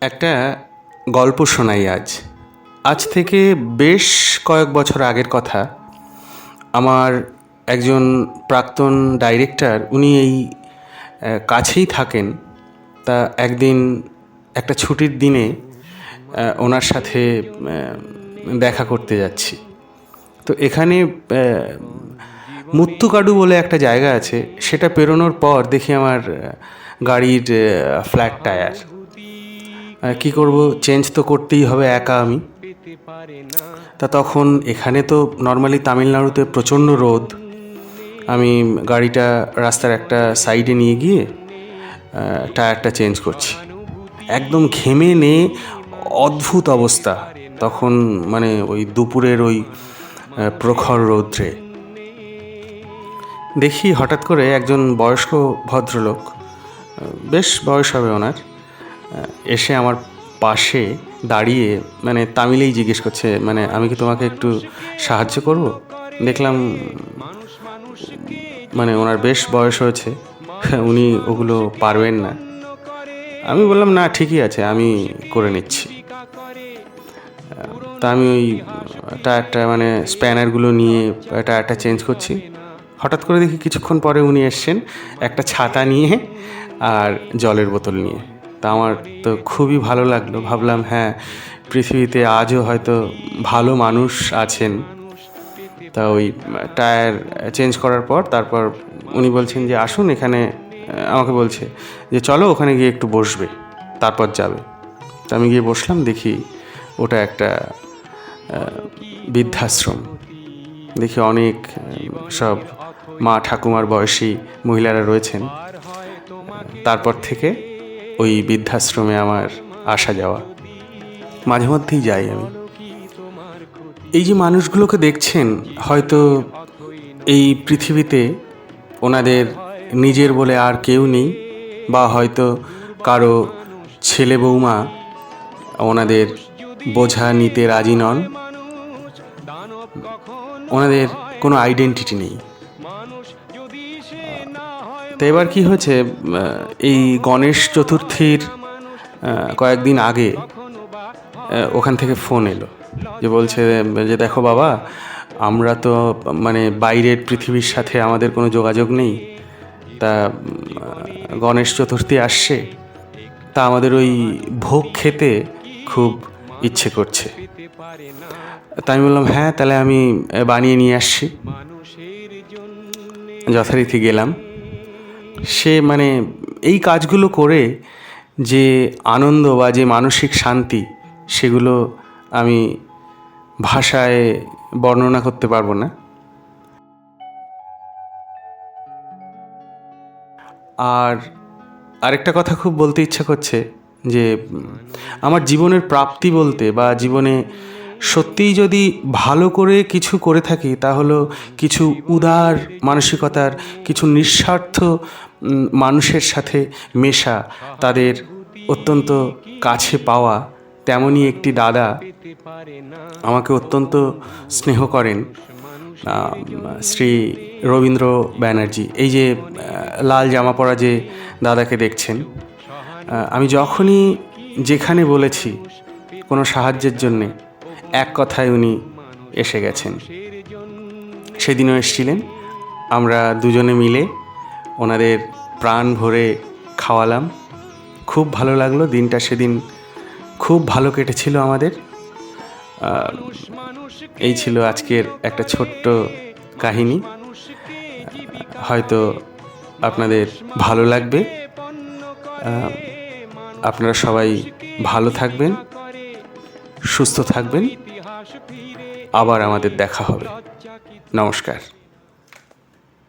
একটা গল্প শোনাই আজ। আজ থেকে বেশ কয়েক বছর আগের কথা। আমার একজন প্রাক্তন ডাইরেক্টর, উনি এই কাছেই থাকেন। তা একদিন একটা ছুটির দিনে ওনার সাথে দেখা করতে যাচ্ছি। তো এখানে মুত্তুকাডু বলে একটা জায়গা আছে। সেটা পেরোনোর পর দেখি আমার গাড়ির ফ্ল্যাট টায়ার কী করব? চেঞ্জ তো করতেই হবে একা আমি। তা তখন এখানে তো নর্মালি তামিলনাড়ুতে প্রচণ্ড রোদ। আমি গাড়িটা রাস্তার একটা সাইডে নিয়ে গিয়ে টায়ারটা চেঞ্জ করছি। একদম ঘেমে নে অদ্ভুত অবস্থা। তখন মানে ওই দুপুরের ওই প্রখর রৌদ্রে। দেখি হঠাৎ করে একজন বয়স্ক ভদ্রলোক বেশ বয়স হবে ওনার। এসে আমার পাশে দাঁড়িয়ে মানে তামিলেই জিজ্ঞেস করছে মানে আমি কি তোমাকে একটু সাহায্য করব? দেখলাম মানে ওনার বেশ বয়স হয়েছে, উনি ওগুলো পারবেন না। আমি বললাম, না, ঠিকই আছে, আমি করে নিচ্ছি। তা আমি ওই টায়ারটা মানে স্প্যানারগুলো নিয়ে টায়ারটা চেঞ্জ করছি। হঠাৎ করে দেখি কিছুক্ষণ পরে উনি এসছেন একটা ছাতা নিয়ে আর জলের বোতল নিয়ে। তা আমার তো খুবই ভালো লাগল। ভাবলাম হ্যাঁ পৃথিবীতে আজও হয়তো ভালো মানুষ আছেন। তা ওই টায়ার চেঞ্জ করার পর তারপর উনি বলছেন যে, আসুন এখানে আমাকে বলছে যে, চলো ওখানে গিয়ে একটু বসবে। তারপর যাবে। তা আমি গিয়ে বসলাম, দেখি ওটা একটা বৃদ্ধাশ্রম। দেখি অনেক সব মা ঠাকুমার বয়সী মহিলারা রয়েছেন। তারপর থেকে ওই বৃদ্ধাশ্রমে আমার আসা যাওয়া। মাঝে মধ্যেই যাই আমি। এই যে মানুষগুলোকে দেখছেন, হয়তো এই পৃথিবীতে ওনাদের নিজের বলে আর কেউ নেই, বা হয়তো কারও ছেলে বৌমা ওনাদের বোঝা নিতে রাজি নন। ওনাদের কোনো আইডেন্টিটি নেই। তো এবার কি হয়েছে? এই গণেশ চতুর্থীর কয়েকদিন আগে ওখান থেকে ফোন এলো। যে বলছে, যে দেখো বাবা, আমরা তো মানে বাইরের পৃথিবীর সাথে আমাদের কোনো যোগাযোগ নেই। তা গণেশ চতুর্থী আসছে। তা আমাদের ওই ভোগ খেতে খুব ইচ্ছে করছে। তা আমি বললাম হ্যাঁ তাহলে আমি বানিয়ে নিয়ে আসছি। যথারীতি গেলাম। সে মানে এই কাজগুলো করে যে আনন্দ বা যে মানসিক শান্তি, সেগুলো আমি ভাষায় বর্ণনা করতে পারব না। আর আরেকটা কথা খুব বলতে ইচ্ছা করছে যে, আমার জীবনের প্রাপ্তি বলতে বা জীবনে সত্যিই যদি ভালো করে কিছু করে থাকি তা হলো কিছু উদার মানসিকতার, কিছু নিঃস্বার্থ মানুষের সাথে মেশা, তাদের অত্যন্ত কাছে পাওয়া, তেমনই একটি দাদা আমাকে অত্যন্ত স্নেহ করেন শ্রী রবীন্দ্র ব্যানার্জি। এই যে লাল জামা পরা যে দাদাকে দেখছেন আমি যখনই যেখানে বলেছি কোনো সাহায্যের জন্যে এক কথায় উনি এসে গেছেন। সেদিনও এসেছিলেন। আমরা দুজনে মিলে ওনাদের প্রাণ ভরে খাওয়ালাম। খুব ভালো লাগল, দিনটা সেদিন খুব ভালো কেটেছিল আমাদের। এই ছিল আজকের একটা ছোট্ট কাহিনী। হয়তো আপনাদের ভালো লাগবে। আপনারা সবাই ভালো থাকবেন। সুস্থ থাকবেন। আবার আমাদের দেখা হবে। নমস্কার।